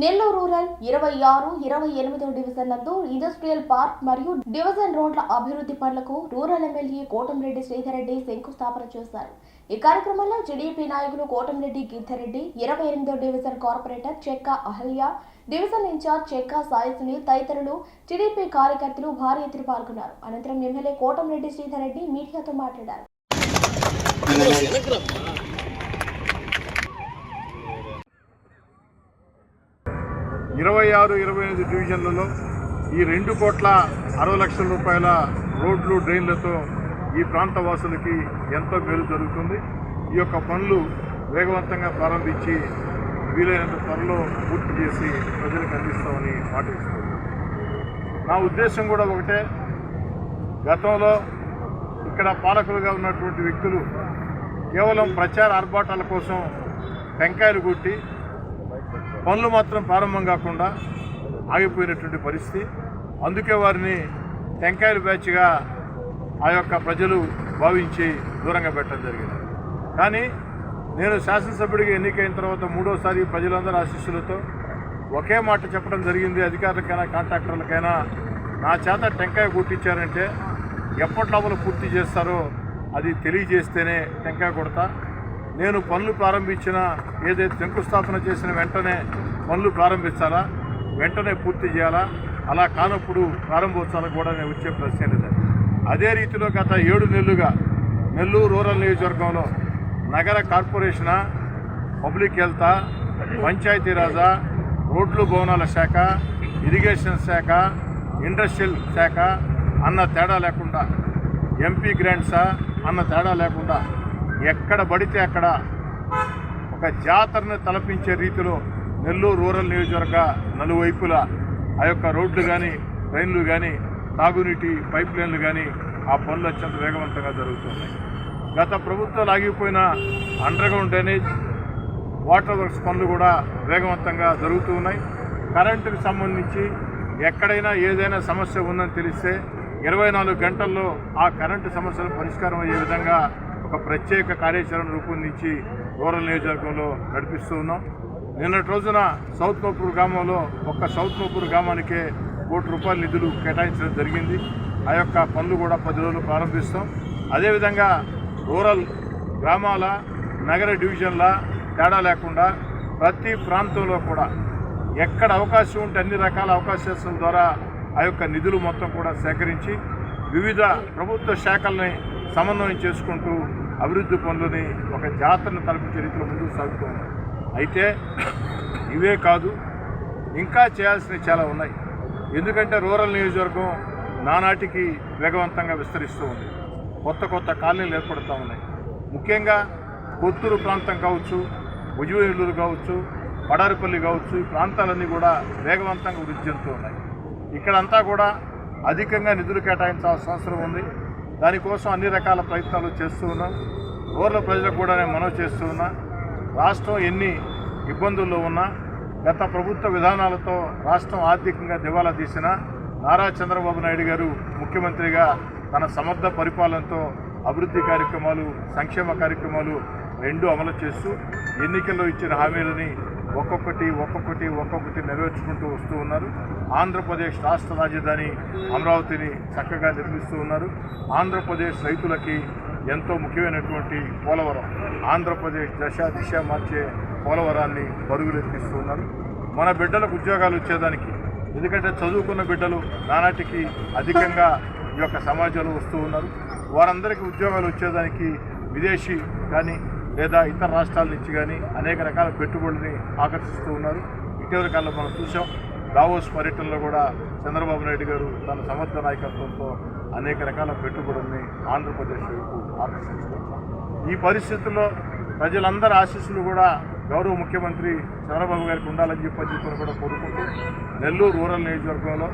Nellore rural ఇరవై ఆరు ఇరవై ఎనిమిదో డివిజన్ నందు ఇండస్ట్రియల్ పార్క్ మరియు డివిజన్ రోడ్ల అభివృద్ధి పనులకు రూరల్ ఎమ్మెల్యే కోటంరెడ్డి శ్రీధర్రెడ్డి శంకుస్థాపన చేశారు. ఈ కార్యక్రమంలో టీడీపీ నాయకులు కోటంరెడ్డి గిద్దరెడ్డి ఇరవై ఎనిమిదో డివిజన్ కార్పొరేటర్ చెక్క అహల్య డివిజన్ ఇన్ఛార్జ్ చెక్క సాయి సునీల్ తదితరులు టీడీపీ కార్యకర్తలు భారీ ఎత్తున పాల్గొన్నారు. అనంతరం ఎమ్మెల్యే కోటంరెడ్డి శ్రీధర్రెడ్డి మీడియాతో మాట్లాడారు. ఇరవై ఆరు ఇరవై ఎనిమిది డివిజన్లలో ఈ రెండు కోట్ల అరవై లక్షల రూపాయల రోడ్లు డ్రైన్లతో ఈ ప్రాంత వాసులకి ఎంతో మేలు జరుగుతుంది. ఈ యొక్క పనులు వేగవంతంగా ప్రారంభించి వీలైనంత త్వరలో పూర్తి చేసి ప్రజలకు అందిస్తామని మాట నా ఉద్దేశం కూడా ఒకటే. గతంలో ఇక్కడ పాలకులుగా ఉన్నటువంటి వ్యక్తులు కేవలం ప్రచార ఆర్భాటాల కోసం టెంకాయలు కొట్టి పనులు మాత్రం ప్రారంభం కాకుండా ఆగిపోయినటువంటి పరిస్థితి. అందుకే వారిని టెంకాయలు బ్యాచ్గా ఆ యొక్క ప్రజలు భావించి దూరంగా పెట్టడం జరిగింది. కానీ నేను శాసనసభ్యుడిగా ఎన్నికైన తర్వాత మూడోసారి ప్రజలందరి ఆశీస్సులతో ఒకే మాట చెప్పడం జరిగింది. అధికారులకైనా కాంట్రాక్టర్లకైనా నా చేత టెంకాయ కొట్టించారంటే ఎప్పటి లోపల పూర్తి చేస్తారో అది తెలియజేస్తేనే టెంకాయ కొడతా. నేను పనులు ప్రారంభించిన ఏదైతే శంకుస్థాపన చేసిన వెంటనే పనులు ప్రారంభించాలా? వెంటనే పూర్తి చేయాలా? అలా కానప్పుడు ప్రారంభోత్సవాలకు కూడా నేను వచ్చే ప్రశ్న లేదు. అదే రీతిలో గత ఏడు నెలలుగా నెల్లూరు రూరల్ నియోజకవర్గంలో నగర కార్పొరేషనా పబ్లిక్ హెల్త్ పంచాయతీరాజా రోడ్లు భవనాల శాఖ ఇరిగేషన్ శాఖ ఇండస్ట్రియల్ శాఖ అన్న తేడా లేకుండా ఎంపీ గ్రాంట్సా అన్న తేడా లేకుండా ఎక్కడ పడితే అక్కడ ఒక జాతరని తలపించే రీతిలో నెల్లూరు రూరల్ నియోజకవర్గ నలువైపులా ఆ యొక్క రోడ్లు కానీ ట్రైన్లు కానీ తాగునీటి పైప్ లైన్లు కానీ ఆ పనులు అత్యంత వేగవంతంగా జరుగుతున్నాయి. గత ప్రభుత్వాలు ఆగిపోయిన అండర్గ్రౌండ్ డ్రైనేజ్ వాటర్ వర్క్స్ పనులు కూడా వేగవంతంగా జరుగుతూ ఉన్నాయి. కరెంటుకు సంబంధించి ఎక్కడైనా ఏదైనా సమస్య ఉందని తెలిస్తే ఇరవై నాలుగు గంటల్లో ఆ కరెంటు సమస్యలు పరిష్కారం అయ్యే విధంగా ఒక ప్రత్యేక కార్యాచరణ రూపొందించి రూరల్ నియోజకవర్గంలో నడిపిస్తూ ఉన్నాం. నిన్నటి రోజున సౌత్ నోపూర్ గ్రామంలో ఒక్క సౌత్ నోపూర్ గ్రామానికే కోటి రూపాయల నిధులు కేటాయించడం జరిగింది. ఆ యొక్క పనులు కూడా పది రోజులు ప్రారంభిస్తాం. అదేవిధంగా రూరల్ గ్రామాల నగర డివిజన్ల తేడా లేకుండా ప్రతి ప్రాంతంలో కూడా ఎక్కడ అవకాశం ఉంటే అన్ని రకాల అవకాశాల ద్వారా ఆ యొక్క నిధులు మొత్తం కూడా సేకరించి వివిధ ప్రభుత్వ శాఖల్ని సమన్వయం చేసుకుంటూ అభివృద్ధి పనులని ఒక జాతరను తలపించే రీతిలో ముందుకు సాగుతూ ఉన్నాయి అయితే ఇవే కాదు ఇంకా చేయాల్సినవి చాలా ఉన్నాయి. ఎందుకంటే రూరల్ నియోజకవర్గం నానాటికి వేగవంతంగా విస్తరిస్తూ ఉంది. కొత్త కొత్త కాలనీలు ఏర్పడుతూ ఉన్నాయి. ముఖ్యంగా కొత్తూరు ప్రాంతం కావచ్చు భుజవేలూరు కావచ్చు పడారిపల్లి కావచ్చు ఈ ప్రాంతాలన్నీ కూడా వేగవంతంగా వృద్ధి చెందుతూ ఉన్నాయి. ఇక్కడంతా కూడా అధికంగా నిధులు కేటాయించాల్సిన అవసరం ఉంది. దానికోసం అన్ని రకాల ప్రయత్నాలు చేస్తూ ఉన్నాం. ఊర్ల ప్రజలకు కూడా నేను మనవి చేస్తూ ఉన్నా. రాష్ట్రం ఎన్ని ఇబ్బందుల్లో ఉన్నా గత ప్రభుత్వ విధానాలతో రాష్ట్రం ఆర్థికంగా దివాలా తీసిన నారా చంద్రబాబు నాయుడు గారు ముఖ్యమంత్రిగా తన సమర్థ పరిపాలనతో అభివృద్ధి కార్యక్రమాలు సంక్షేమ కార్యక్రమాలు రెండు అమలు చేస్తూ ఎన్నికల్లో ఇచ్చిన హామీలని ఒక్కొక్కటి ఒక్కొక్కటి ఒక్కొక్కటి నెరవేర్చుకుంటూ వస్తూ ఉన్నారు. ఆంధ్రప్రదేశ్ రాష్ట్ర రాజధాని అమరావతిని చక్కగా నిర్మిస్తూ ఉన్నారు. ఆంధ్రప్రదేశ్ రైతులకి ఎంతో ముఖ్యమైనటువంటి పోలవరం. ఆంధ్రప్రదేశ్ దశ దిశ మార్చే పోలవరాన్ని పరుగులెత్తిస్తూ ఉన్నారు. మన బిడ్డలకు ఉద్యోగాలు వచ్చేదానికి ఎందుకంటే చదువుకున్న బిడ్డలు నానాటికి అధికంగా ఈ యొక్క సమాజంలో వస్తూ ఉన్నారు. వారందరికీ ఉద్యోగాలు వచ్చేదానికి విదేశీ కానీ లేదా ఇతర రాష్ట్రాల నుంచి కానీ అనేక రకాల పెట్టుబడుల్ని ఆకర్షిస్తూ ఉన్నారు. ఇటీవల కాలంలో మనం చూసాం దావోస్ పర్యటనలో కూడా చంద్రబాబు నాయుడు గారు తన సమర్థ నాయకత్వంతో అనేక రకాల పెట్టుబడుల్ని ఆంధ్రప్రదేశ్ వైపు ఆకర్షించుకుంటున్నారు ఈ పరిస్థితుల్లో ప్రజలందరి ఆశీస్సులు కూడా గౌరవ ముఖ్యమంత్రి చంద్రబాబు గారికి ఉండాలని చెప్పని చెప్పని కూడా కోరుకుంటూ నెల్లూరు రూరల్ నియోజకవర్గంలో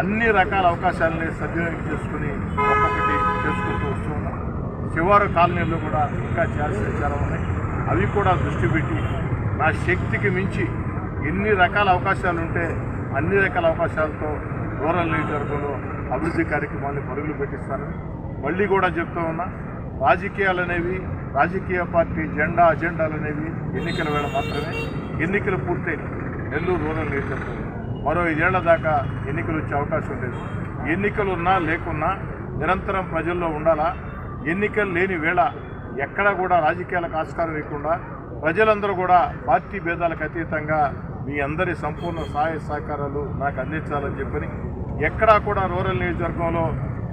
అన్ని రకాల అవకాశాలని సద్వినియోగం చేసుకుని ఒక్కొక్కటి చేసుకుంటూ వస్తూ ఉన్నాం. శివారు కాలనీలు కూడా ఇంకా చేయాల్సిన చాలా ఉన్నాయి. అవి కూడా దృష్టి పెట్టి నా శక్తికి మించి ఎన్ని రకాల అవకాశాలు ఉంటే అన్ని రకాల అవకాశాలతో రూరల్ నియోజకవర్గంలో అభివృద్ధి కార్యక్రమాన్ని పరుగులు పెట్టిస్తాను. మళ్ళీ కూడా చెప్తూ ఉన్నా రాజకీయాలు అనేవి రాజకీయ పార్టీ జెండా అజెండాలు అనేవి ఎన్నికల వేళ మాత్రమే. ఎన్నికలు పూర్తయి నెల్లూరు రూరల్ నియోజకవర్గం మరో ఐదేళ్ళ దాకా ఎన్నికలు వచ్చే అవకాశం లేదు. ఎన్నికలు ఉన్నా లేకున్నా నిరంతరం ప్రజల్లో ఉండాలా? ఎన్నికలు లేని వేళ ఎక్కడా కూడా రాజకీయాలకు ఆస్కారం లేకుండా ప్రజలందరూ కూడా పార్టీ భేదాలకు అతీతంగా మీ అందరి సంపూర్ణ సహాయ సహకారాలు నాకు అందించాలని చెప్పని ఎక్కడా కూడా రూరల్ నియోజకవర్గంలో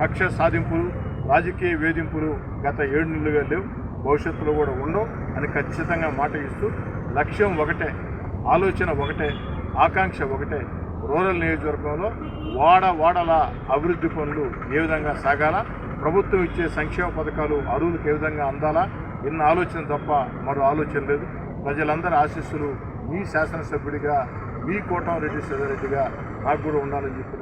కక్ష సాధింపులు రాజకీయ వేధింపులు గత ఏడు నెలలుగా లేవు. భవిష్యత్తులో కూడా ఉండవు అని ఖచ్చితంగా మాట ఇస్తూ లక్ష్యం ఒకటే ఆలోచన ఒకటే ఆకాంక్ష ఒకటే. రూరల్ నియోజకవర్గంలో వాడ వాడల అభివృద్ధి పనులు ఏ విధంగా సాగాలా? ప్రభుత్వం ఇచ్చే సంక్షేమ పథకాలు అరువులకు ఏ విధంగా అందాలా? ఇన్న ఆలోచన తప్ప మరో ఆలోచన లేదు. ప్రజలందరి ఆశీస్సులు మీ శాసనసభ్యుడిగా మీ కోటం రెడ్డి సదరెడ్డిగా నాకు కూడా ఉండాలని చెప్పి